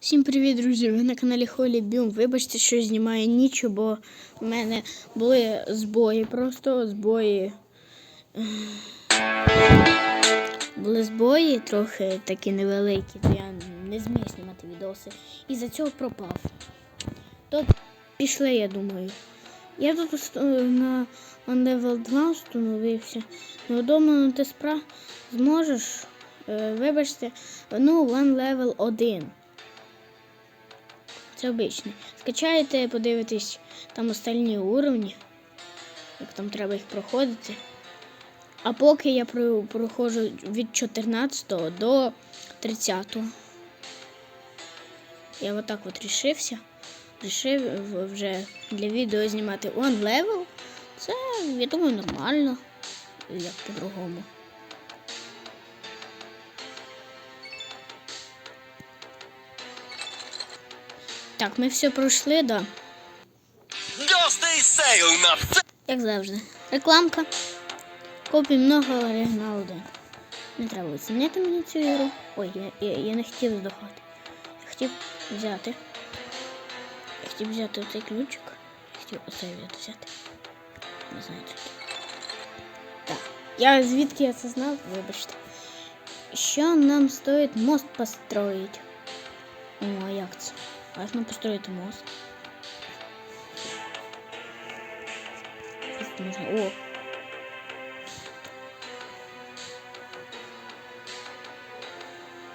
Всім привіт, друзі! Ви на каналі Холі Бюм. Вибачте, що знімаю ніч, бо в мене були збої, просто збої. Були збої трохи такі невеликі, то я не зміг знімати відоси. І за цього пропав. То пішли, я думаю. Я тут на on level 2 встановився. Неудобно ти спра зможеш. Е, Вибачте, ну, one level 1. Це обичний. Скачаєте, подивитесь там остальні уровні, як там треба їх проходити. А поки я проходжу від 14 до 30. Я отак от рішився. Рішив вже для відео знімати one level. Це, я думаю, нормально. Як по-другому. Так, ми все пройшли, да. Як завжди. Рекламка. Копій много оригінал один. Не треба оціняти мені цю ігру. Ой, я, я, я не хотів здохати. Я хотів взяти. Я хотів взяти оцей ключик. Я хотів оцей взяти. Не знаю звідки. Так. Я звідки я це знав, вибачте. Що нам стоїть мост построїть? О, як це? Важно построїти мост. Тут можна. О!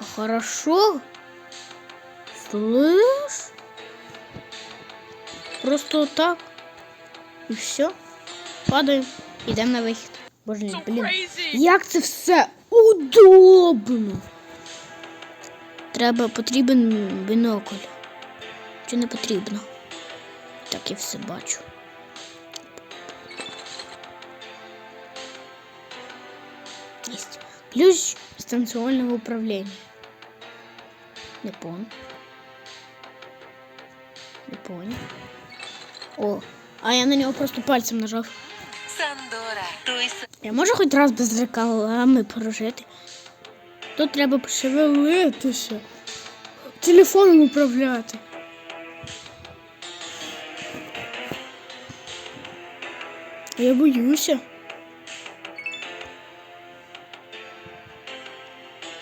А Хорошо. Слышь? Просто вот так. І все. Падаємо. Йдемо на вихід. Боже, блін. Як це все удобно. Треба потрібен бінокль. Чи не потрібно? Так я все бачу. Есть. Ключ станционного управления. Не понял. Не понял. О, а я на нього просто пальцем нажав. Сандора, Я можу хоч раз без реклами прожити. Тут треба пошевелитися. Телефоном управляти. Я боюся.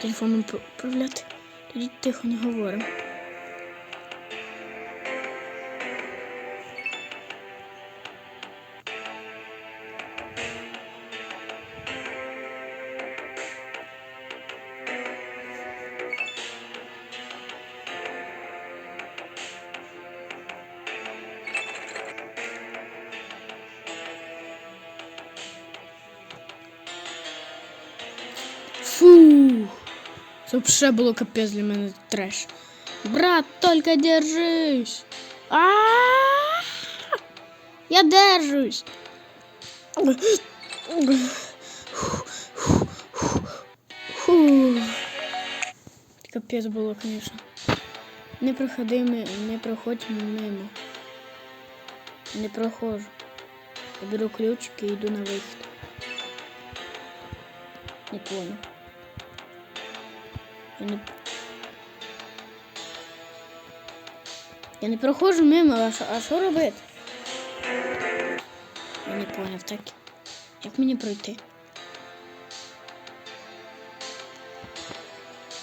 Телефоном уп- управляти. Тоді тихо не говоримо. Це взагалі було капець для мене треш. Брат, только держись. А! Я держусь. Фу. Капець було, звісно. Не проходи, ми- не проходь мимо. Не проходжу. Я беру ключики і йду на вихід. Не понял. Я не... Я не проходжу мимо, а що, а робити? Я не поняв, так. Як мені пройти?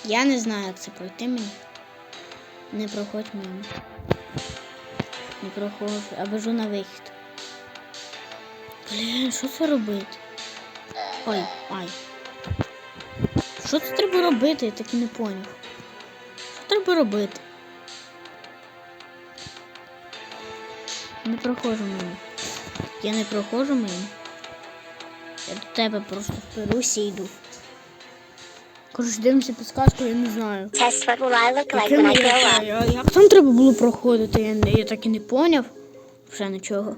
Я не знаю, як це пройти мені. Не проходь мимо. Не проходжу, а бежу на вихід. Блін, що це робити? Ой, ай. Що це треба робити? Я так і не поняв. Що треба робити? Не проходжу мимо. Я не проходжу мимо. Я до тебе просто вперуся і йду. Коротше, дивимося підсказку, я не знаю. Яким я, я, як там треба було проходити? Я, я так і не поняв. Вже нічого.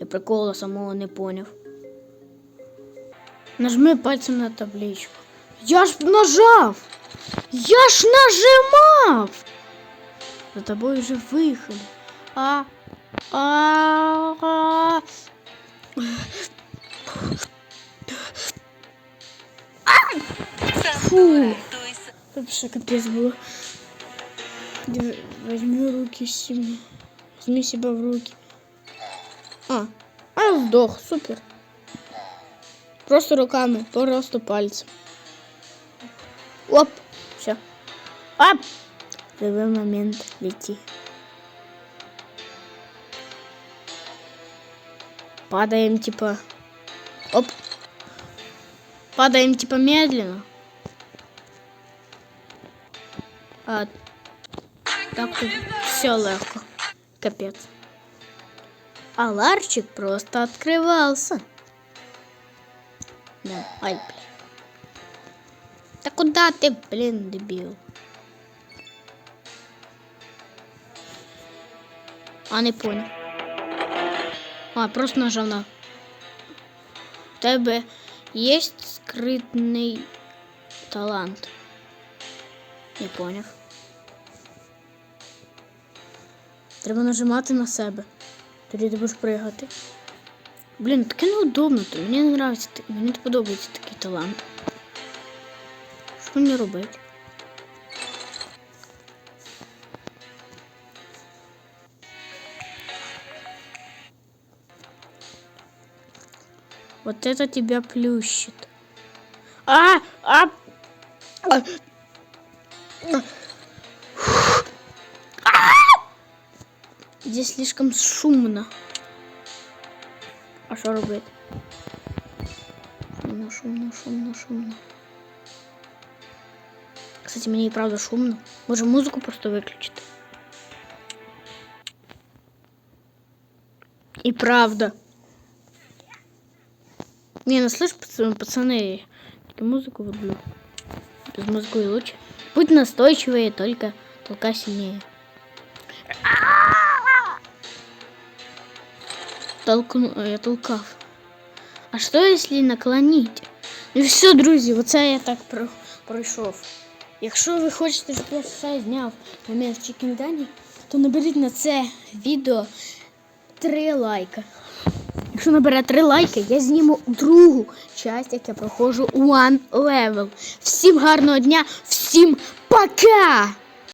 Я прикола самого не поняв. Нажми пальцем на табличку. Я ж нажав! Я ж нажимав! За тобою вже вихід. А. А. а. Фу. Сандора, той с- Це ще капець було. Держи, возьми руки себе. Возьми себя в руки. А, а сдох, супер. Просто руками, просто пальцем. Оп, все. Оп! В любой момент лети. Падаем типа. Оп. Падаем типа медленно. А так все легко. Капец. А ларчик просто открывался. Да, ай, блин. Да куда ты, блин, дебил? А, не понял. А, просто нажав на. У тебе є скритний талант. Не поняв. Треба нажимати на себе. Тоді ти будеш пригати. Блін, таке неудобно, то мені не подобається, мені не подобається такий талант. Що мені робити? Вот это тебя плющит. А! А! А! Здесь слишком шумно. А що робити? Шумно, шумно, шумно, шумно. Кстати, мені і правда шумно. Може музику просто виключити. І правда. Не, ну слышь, пацаны, пацаны, я музыку люблю. Без музыки лучше. Будь настойчивее, только толка сильнее. Толкну, я толкав. А що, якщо наклонити? Ну все, друзі, оце я так про, пройшов. Якщо ви хочете, щоб я ще зняв момент в Чікіндані, то наберіть на це відео 3 лайка. Якщо набере 3 лайки, я зніму другу часть, як я проходжу One Level. Всім гарного дня, всім пока!